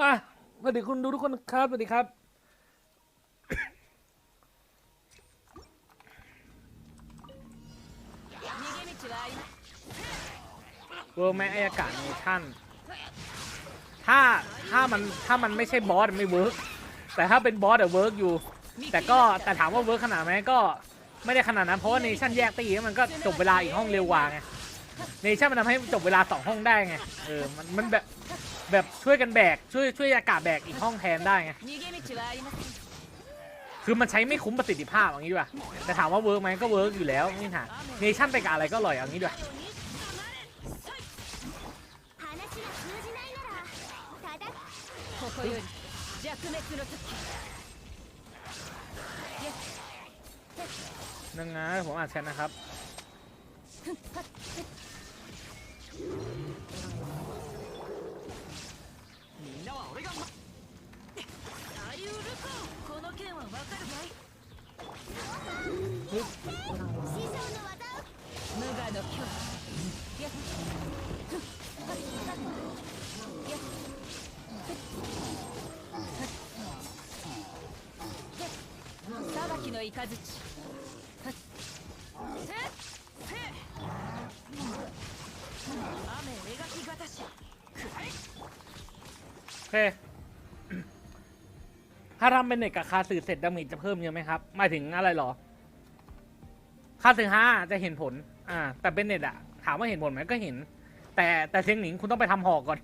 มาสวัสดีคุณดูทุกคนครับสวัสดีครับ เวิร์แม่ไออากาศในชั่น ถ้าถ้ามันถ้ามันไม่ใช่บอสไม่เวิร์กแต่ถ้าเป็นบอสอะเวิร์กอยู่ แต่ก็แต่ถามว่าเวิร์กขนาดไหมก็ไม่ได้ขนาดนั้นเพราะว่าในชั้นแยกตีมันก็จบเวลาอีกห้องเร็วกว่าไง เนชั่นมันทำให้จบเวลาสองห้องได้ไงเออมันมันแบบแบบช่วยกันแบกช่วยช่วยอากาศแบกอีกห้องแทนได้ไงคือมันใช้ไม่คุ้มประสิทธิภาพอย่างนี้ด้วยแต่ถามว่าเวิร์กไหมก็เวิร์กอยู่แล้วนี่หาเนชั่นไปกับอะไรก็อร่อยอย่างนี้ด้วยนังงาผมอ่านแชทนะครับ ありうるか？この件はわかるかい。師匠の技を無我の境やっ裁きの雷 โอเค ถ้าทำเป็นเน็ตกับคาสื่อเสร็จดาเมจจะเพิ่มเยอะไหมครับหมายถึงอะไรหรอ คาสื่อห้าจะเห็นผล อ่า แต่เป็นเน็ตอะถามว่าเห็นผลไหมก็เห็น แต่แต่เชียงหนิงคุณต้องไปทำหอกก่อน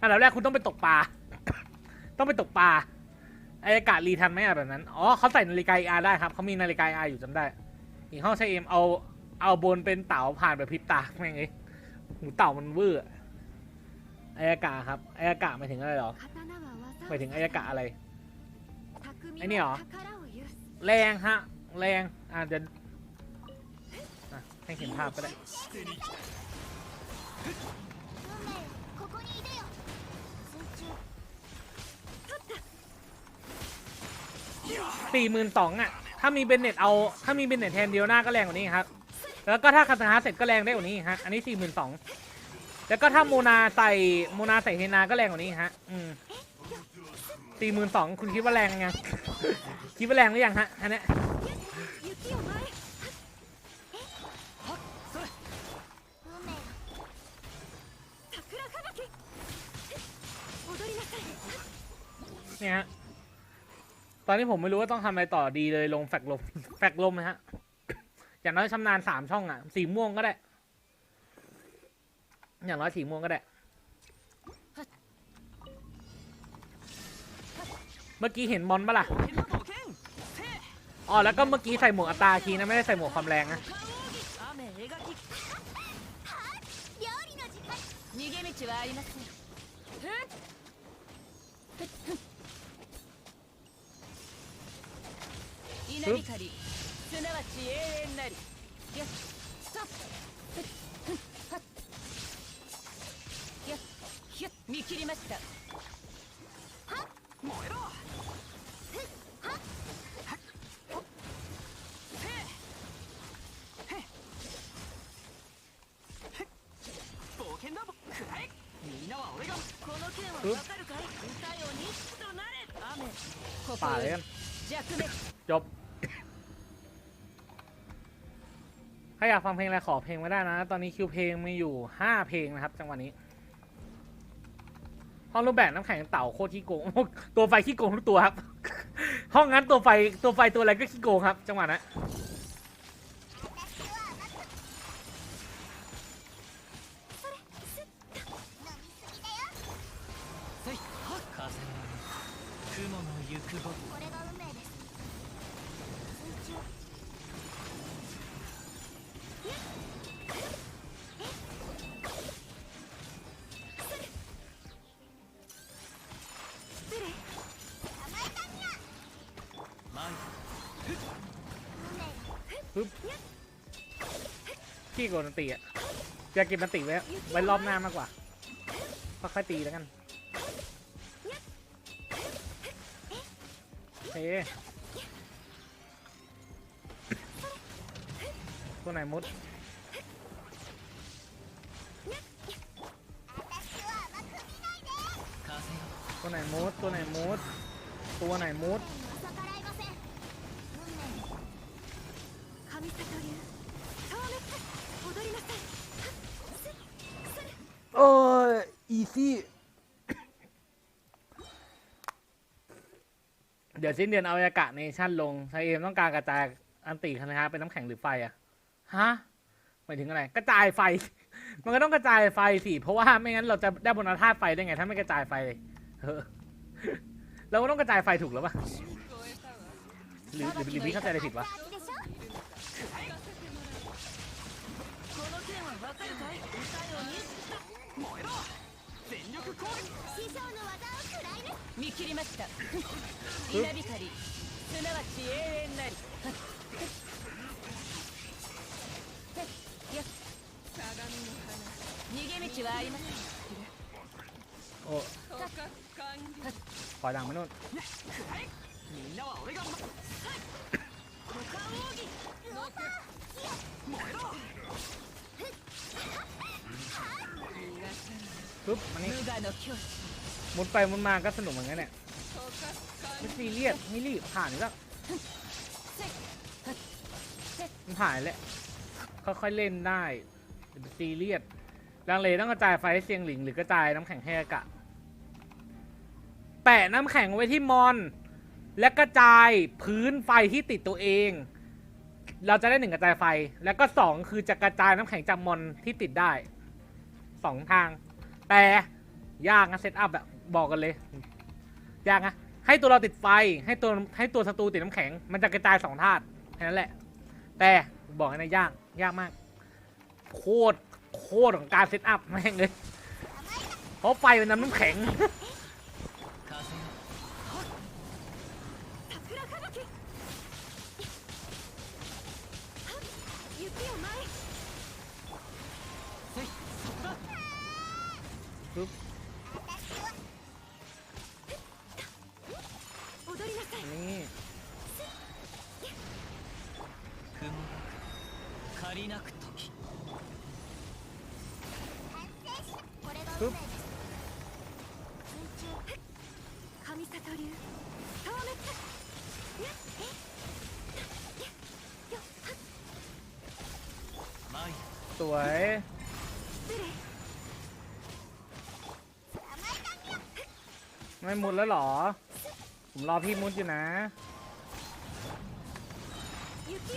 อันดับแรกคุณต้องไปตกปลา ต้องไปตกปลาไออากาศรีทันไหมอะแบบนั้น อ๋อเขาใส่นาฬิกา ER ได้ครับ เขามีนาฬิกา ER อยู่จำได้ อีกห้องใช้เอ็มเอา เอาบนเป็นเต่าผ่านแบบพริบตาแม่งเอ้ยหูเต่ามันเวอร์ อายกะครับอายกะหมายถึงอะไรหรอหมายถึงอายกะอะไรไอ้นี่หรอแรงฮะแรงอ่าเดี๋ยวให้เห็นภาพก็ได้สี่หมื่นสองอะ ถ้ามีเบนเน็ตเอา ถ้ามีเบนเน็ตแทนเดียวหน้าก็แรงกว่านี้ครับ แล้วก็ถ้าคาตาาเสร็จก็แรงได้กว่านี้ฮะ อันนี้สี่หมื่นสอง แล้วก็ถ้าโมนาใส่โมนาใส่เฮนาก็แรงกว่านี้ฮะ อืมตีหมื่นสองคุณคิดว่าแรงไง คิดว่าแรงหรือยังฮะอันเนี้เนี่ยฮะ ตอนนี้ผมไม่รู้ว่าต้องทำอะไรต่อดีเลยลงแฟกลม แฟกลมนะฮะ อย่างน้อยชำนาญสามช่องอะ สีม่วงก็ได้ อย่างน้อยสีม่วงก็ได้ เมื่อกี้เห็นมอนปะล่ะ อ๋อ แล้วก็เมื่อกี้ใส่หมวกอัตราคีนะ ไม่ได้ใส่หมวกความแรงนะ ひゅっ見切りましたこの剣はわかるかい歌よにとなれ雨ここ ป่าเลย よ กัน り弱滅 จบ ถ้าอยากฟังเพลงอะไรขอเพลงไม่ได้นะ ตอนนี้คิวเพลงมีอยู่ห้าเพลงนะครับ จังหวะนี้ ห้องรูปแบบน้ำแข็งเต่าโคตรขี้โกง ตัวไฟขี้โกงทุกตัวครับ ห้องนั้นตัวไฟตัวไฟตัวอะไรก็ขี้โกงครับ จังหวะนั้น 雲の行くごとこれが運命です ปึ๊บพี่โกนตีอะจะเก็บมันตีไว้ไว้รอบหน้ามากกว่าค่อยๆตีแล้วกันเฮ้ตัวไหนมุดตัวไหนมุดตัวไหนมุดตัวไหนมุด อีซี่ เดี๋ยวสิ้นเดือนเอาอากาศเนชั่นลงไซเอมต้องการกระจายอันติคนะฮะเป็นน้ำแข็งหรือไฟอะฮะหมายถึงอะไร กระจายไฟ มันก็ต้องกระจายไฟสิ เพราะว่าไม่งั้นเราจะได้บนธาตุไฟได้ไง ถ้าไม่กระจายไฟเลยเอเราก็ต้องกระจายไฟถูกแล้วปะหรือหรือหรือพี่เข้าใจอะไรผิดวะ 全力攻撃。師匠の技を食らいね見切りました。稲光。すなわち永遠なり。逃げ道はありません。おパダンの。みんなは俺が。ま五境地มุดไปมุดมาก็สนุกเหมือนกันเนี่ยไม่ซีเรียสไม่รีบผ่านอยู่แล้วมันผ่านแหละค่อยๆเล่นได้ซีเรียสลังเลต้องกระจายไฟให้เซียงหลิงหรือกระจายน้ำแข็งให้อากาศแปะน้ำแข็งไว้ที่มอน และกระจายพื้นไฟที่ติดตัวเอง เราจะได้หนึ่งกระจายไฟ แล้วก็สองคือจะกระจายน้ำแข็งจากมอนที่ติดได้สองทาง แต่ยากนะเซตอัพแบบบอกกันเลยยากนะให้ตัวเราติดไฟให้ตัวให้ตัวศัตรูติดน้ำแข็ง มันจะกระจายสองธาตุแค่นั้นแหละ แต่บอกให้นะยากยากมาก โคตรโคตรของการเซตอัพแม่งเลยเพราะไฟมันนำน้ำแข็ง 踊りなさい นี่ 雲が借りなく時完成したこれが運命です空中神里流消滅前 สวย ไม่มุดแล้วหรอ ผมรอพี่มุดอยู่นะ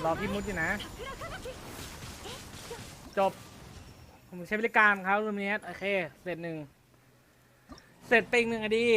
รอพี่มุดอยู่นะ จบ ผมใช้บริการเขาบรูนี้โอเค เสร็จหนึ่ง เสร็จไปอีหนึ่งอดี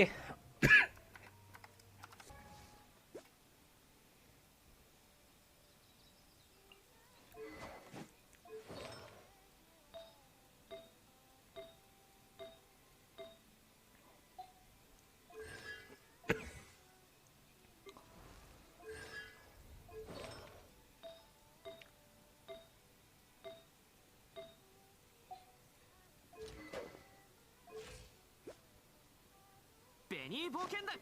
冒険だ。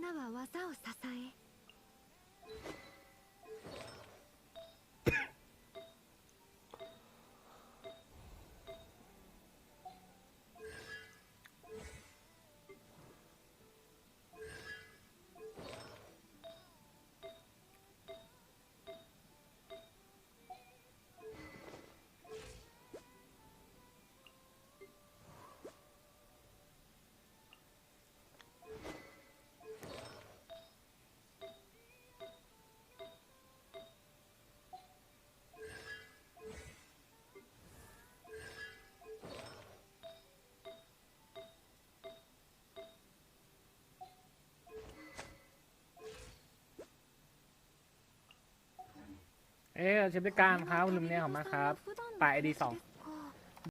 花は技を支え เอ๊ะเช้บริการครับรูมเนี้ของมาครับปลายดีสอง